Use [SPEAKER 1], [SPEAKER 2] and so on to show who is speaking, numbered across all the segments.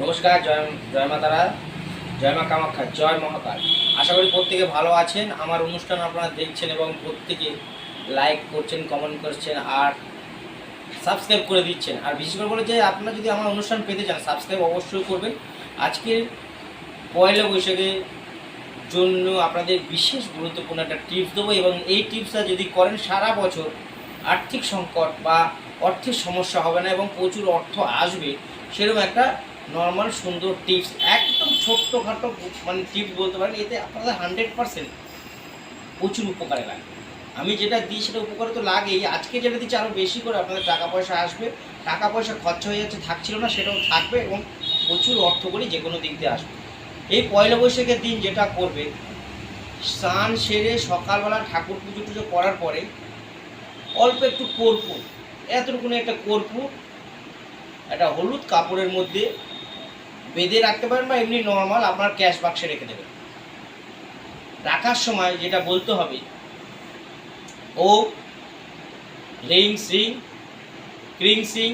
[SPEAKER 1] নমস্কার, জয় জয় মা তারা জয় মা কামাখ্যা, জয় মহাকাল। আশা করি প্রত্যেকে ভালো আছেন। আমার অনুষ্ঠান আপনারা দেখছেন এবং প্রত্যেকে লাইক করছেন কমেন্ট করছেন, আর সাবস্ক্রাইব করে দিচ্ছেন। আর বিশেষ করে বলে যে, আপনারা যদি আমার অনুষ্ঠান পেতে চান সাবস্ক্রাইব অবশ্যই করবেন। আজকে পয়লা বৈশাখের জন্য আপনাদের বিশেষ গুরুত্বপূর্ণ একটা টিপস দেবো এবং এই টিপসটা যদি করেন, সারা বছর আর্থিক সংকট বা অর্থের সমস্যা হবে না এবং প্রচুর অর্থ আসবে, সেরকম একটা নর্মাল সুন্দর টিপস একদম ছোট্টখাটো মানে টিপস বলতে পারেন, এতে আপনাদের হান্ড্রেড পারসেন্ট প্রচুর উপকারে লাগে আমি যেটা দিই সেটা উপকারে তো লাগেই। আজকে যেটা দিচ্ছি আরও বেশি করে আপনাদের টাকা পয়সা আসবে। টাকা পয়সা খরচা হয়ে যাচ্ছে, থাকছিল না, সেটাও থাকবে এবং প্রচুর অর্থ করি যে কোনো দিক দিয়ে আসবে। এই পয়লা বৈশাখের দিন যেটা করবে, স্নান সেরে সকালবেলা ঠাকুর পুজো টুজো করার পরে অল্প একটু কর্পূর, এতটুকুনি একটা কর্পূর, একটা হলুদ কাপড়ের মধ্যে বেঁধে রাখতে পারেন বা এমনি নর্মাল আপনার ক্যাশ বাক্সে রেখে দেবেন। রাখার সময় যেটা বলতে হবে, ও হ্রিং শ্রিং ক্রিং সিং,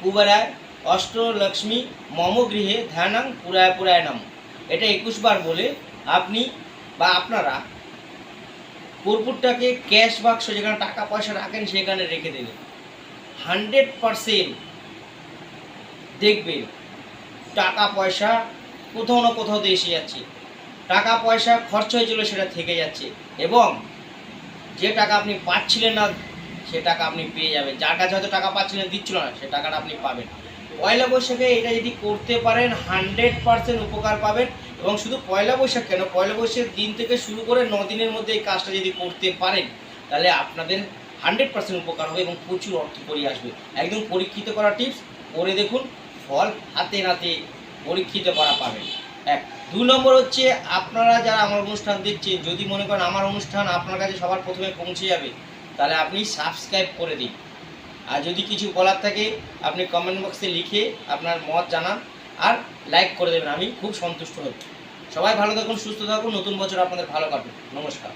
[SPEAKER 1] কুবারায় অষ্টলক্ষ্মী মম গৃহে ধ্যানাং পুরায় পুরায় নাম। এটা একুশ বার বলে আপনি বা আপনারা কর্পূরটাকে ক্যাশ বাক্স যেখানে টাকা পয়সা রাখেন সেখানে রেখে দেবেন। হান্ড্রেড পারসেন্ট দেখবেন টাকা পয়সা কোথাও না কোথাও এসে যাচ্ছে। টাকা পয়সা খরচ হয়েছিল সেটা থেকে যাচ্ছে এবং যে টাকা আপনি পাচ্ছিলেন না, সে টাকা আপনি পেয়ে যাবেন। যার কাছে হয়তো টাকা পাচ্ছিলেন, দিচ্ছিল না, সে টাকাটা আপনি পাবেন। পয়লা বৈশাখে এটা যদি করতে পারেন, হান্ড্রেড পার্সেন্ট উপকার পাবেন এবং শুধু পয়লা বৈশাখ কেন? পয়লা বৈশাখের দিন থেকে শুরু করে ন দিনের মধ্যে এই কাজটা যদি করতে পারেন, তাহলে আপনাদের হান্ড্রেড পার্সেন্ট উপকার হবে এবং প্রচুর অর্থ করিয়ে আসবে। একদম পরীক্ষিত করা টিপস করে দেখুন। ফল হাতে নাতে পরীক্ষিত করা পাবেন। এক। দু নম্বর হচ্ছে আপনারা যারা আমার অনুষ্ঠান দেখছেন, যদি মনে করেন আমার অনুষ্ঠান আপনার কাছে সবার প্রথমে পৌঁছে যাবে, তাহলে আপনি সাবস্ক্রাইব করে দিন। আর যদি কিছু বলার থাকে, আপনি কমেন্ট বক্সে লিখে আপনার মত জানান আর লাইক করে দেবেন, আমি খুব সন্তুষ্ট হব। সবাই ভালো থাকুন, সুস্থ থাকুন, নতুন বছর আপনাদের ভালো কাটুন নমস্কার।